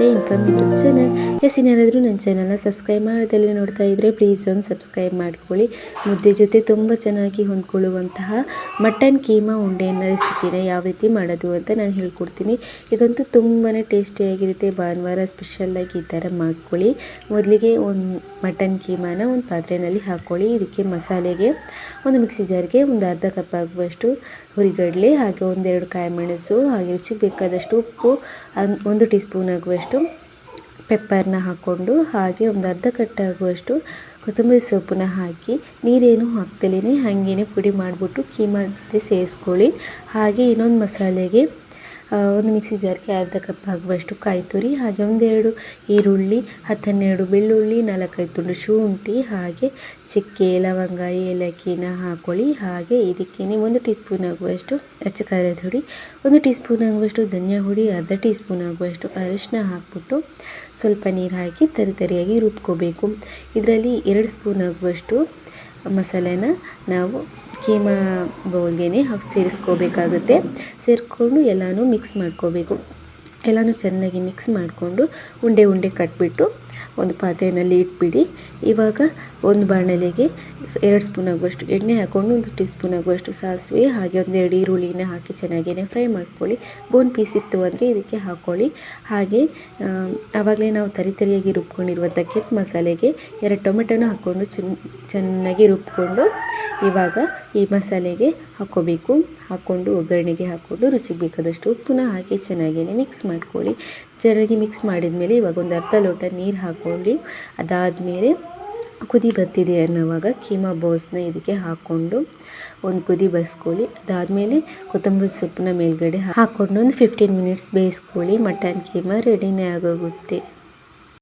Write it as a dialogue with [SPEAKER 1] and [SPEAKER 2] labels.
[SPEAKER 1] ಮತ್ತೆ income YouTube channel S ಏನಾದರೂ ನನ್ನ ಚಾನಲ್ನ ಸಬ್ಸ್ಕ್ರೈಬ್ ಮಾಡೋದಲ್ಲಿ ನೋಡ್ತಾ ಇದ್ದರೆ ಪ್ಲೀಸ್ ಒಂದು ಸಬ್ಸ್ಕ್ರೈಬ್ ಮಾಡ್ಕೊಳ್ಳಿ. ಮುದ್ದೆ ಜೊತೆ ತುಂಬ ಚೆನ್ನಾಗಿ ಹೊಂದ್ಕೊಳ್ಳುವಂತಹ ಮಟನ್ ಕೀಮಾ ಉಂಡೆಯನ್ನು ರೆಸಿಪಿನ ಯಾವ ರೀತಿ ಮಾಡೋದು ಅಂತ ನಾನು ಹೇಳ್ಕೊಡ್ತೀನಿ. ಇದಂತೂ ತುಂಬಾ ಟೇಸ್ಟಿಯಾಗಿರುತ್ತೆ ಭಾನುವಾರ ಸ್ಪೆಷಲ್ಲಾಗಿ ಈ ಥರ ಮಾಡ್ಕೊಳ್ಳಿ. ಮೊದಲಿಗೆ ಒಂದು ಮಟನ್ ಕೀಮಾನ ಒಂದು ಪಾತ್ರೆಯಲ್ಲಿ ಹಾಕ್ಕೊಳ್ಳಿ ಇದಕ್ಕೆ ಮಸಾಲೆಗೆ ಒಂದು ಮಿಕ್ಸಿ ಜಾರ್ಗೆ ಒಂದು ಅರ್ಧ ಕಪ್ ಆಗುವಷ್ಟು ಹುರಿಗಡಲೆ, ಹಾಗೆ ಒಂದೆರಡು ಕಾಯಿ ಮೆಣಸು, ಹಾಗೆ ರುಚಿಗೆ ಬೇಕಾದಷ್ಟು ಉಪ್ಪು ಒಂದು ಟೀ ಸ್ಪೂನ್ ಆಗುವಷ್ಟು ಪೆಪ್ಪರ್ನ ಹಾಕ್ಕೊಂಡು ಹಾಗೆ ಒಂದು ಅರ್ಧ ಕಟ್ಟಾಗುವಷ್ಟು ಕೊತ್ತಂಬರಿ ಸೊಪ್ಪನ್ನ ಹಾಕಿ ನೀರೇನು ಹಾಕ್ದಲೇ ಹಾಗೇನೆ ಪುಡಿ ಮಾಡಿಬಿಟ್ಟು ಕೀಮಾ ಜೊತೆ ಸೇರಿಸ್ಕೊಳ್ಳಿ. ಹಾಗೆ ಇನ್ನೊಂದು ಮಸಾಲೆಗೆ ಒಂದು ಮಿಕ್ಸಿ ಜಾರ್ಗೆ ಅರ್ಧ ಕಪ್ ಆಗುವಷ್ಟು ಕಾಯಿ ತುರಿ, ಹಾಗೆ ಒಂದೆರಡು ಈರುಳ್ಳಿ ಹತ್ತನ್ನೆರಡು ಬೆಳ್ಳುಳ್ಳಿ, ನಾಲ್ಕೈದು ತುಂಡು ಶುಂಠಿ, ಹಾಗೆ ಚಕ್ಕೆ ಲವಂಗ, ಏಲಕ್ಕಿನ ಹಾಕೊಳ್ಳಿ, ಹಾಗೆ ಇದಕ್ಕೇನೆ ಒಂದು ಟೀ ಸ್ಪೂನ್ ಆಗುವಷ್ಟು ಅಚ್ಚ ಖಾರದ ಹುಡಿ, ಒಂದು ಟೀ ಸ್ಪೂನ್ ಆಗುವಷ್ಟು ಧನಿಯಾ ಹುಡಿ, ಅರ್ಧ ಟೀ ಸ್ಪೂನ್ ಆಗುವಷ್ಟು ಅರಿಶಿನ ಹಾಕ್ಬಿಟ್ಟು ಸ್ವಲ್ಪ ನೀರು ಹಾಕಿ ತರಿ ತರಿಯಾಗಿ ರುಬ್ಕೋಬೇಕು. ಇದರಲ್ಲಿ ಎರಡು ಸ್ಪೂನ್ ಆಗುವಷ್ಟು ಮಸಾಲೆನ ನಾವು ಕೀಮಾ ಬೌಲ್ಗೆನೆ ಹಾಕಿ ಸೇರಿಸ್ಕೋಬೇಕಾಗುತ್ತೆ. ಸೇರಿಸ್ಕೊಂಡು ಎಲ್ಲನೂ ಮಿಕ್ಸ್ ಮಾಡ್ಕೋಬೇಕು. ಎಲ್ಲನೂ ಚೆನ್ನಾಗಿ ಮಿಕ್ಸ್ ಮಾಡಿಕೊಂಡು ಉಂಡೆ ಉಂಡೆ ಕಟ್ಬಿಟ್ಟು ಒಂದು ಪಾತ್ರೆಯಲ್ಲಿ ಇಟ್ಬಿಡಿ. ಇವಾಗ ಒಂದು ಬಾಣಲೆಗೆ ಎರಡು ಸ್ಪೂನ್ ಆಗುವಷ್ಟು ಎಣ್ಣೆ ಹಾಕ್ಕೊಂಡು ಒಂದು ಟೀ ಸ್ಪೂನ್ ಆಗುವಷ್ಟು ಸಾಸಿವೆ, ಹಾಗೆ ಒಂದೆರಡು ಈರುಳ್ಳಿನ ಹಾಕಿ ಚೆನ್ನಾಗೇ ಫ್ರೈ ಮಾಡ್ಕೊಳ್ಳಿ. ಬೋನ್ ಪೀಸ್ ಇತ್ತು ಅಂದರೆ ಇದಕ್ಕೆ ಹಾಕ್ಕೊಳ್ಳಿ ಹಾಗೆ ಆವಾಗಲೇ ನಾವು ತರಿ ತರಿಯಾಗಿ ರುಬ್ಕೊಂಡಿರುವಂಥ ಕೆಂಪು ಮಸಾಲೆಗೆ ಎರಡು ಟೊಮೆಟೊನ ಹಾಕ್ಕೊಂಡು ಚೆನ್ನ ಚೆನ್ನಾಗಿ ರುಬ್ಕೊಂಡು ಇವಾಗ ಈ ಮಸಾಲೆಗೆ ಹಾಕ್ಕೋಬೇಕು ಹಾಕ್ಕೊಂಡು ಒಗ್ಗರಣೆಗೆ ಹಾಕ್ಕೊಂಡು ರುಚಿಗೆ ಬೇಕಾದಷ್ಟು ಉಪ್ಪನ್ನ ಹಾಕಿ ಚೆನ್ನಾಗೇ ಮಿಕ್ಸ್ ಮಾಡ್ಕೊಳ್ಳಿ. ಚೆನ್ನಾಗಿ ಮಿಕ್ಸ್ ಮಾಡಿದ ಮೇಲೆ ಇವಾಗ ಒಂದು ಅರ್ಧ ಲೋಟ ನೀರು ಹಾಕ್ಕೊಂಡು ಅದಾದಮೇಲೆ ಕುದಿ ಬರ್ತಿದೆ ಅನ್ನೋವಾಗ ಕೀಮಾ ಬಾಲ್ಸ್ನ ಇದಕ್ಕೆ ಹಾಕ್ಕೊಂಡು ಒಂದು ಕುದಿ ಬಸ್ಕೊಳ್ಳಿ ಅದಾದಮೇಲೆ ಕೊತ್ತಂಬರಿ ಸೊಪ್ಪನ್ನ ಮೇಲ್ಗಡೆ ಹಾಕ್ಕೊಂಡು ಒಂದು ಫಿಫ್ಟೀನ್ ಮಿನಿಟ್ಸ್ ಬೇಯಿಸ್ಕೊಳ್ಳಿ. ಮಟನ್ ಕೀಮಾ ರೆಡಿನೇ ಆಗೋಗುತ್ತೆ.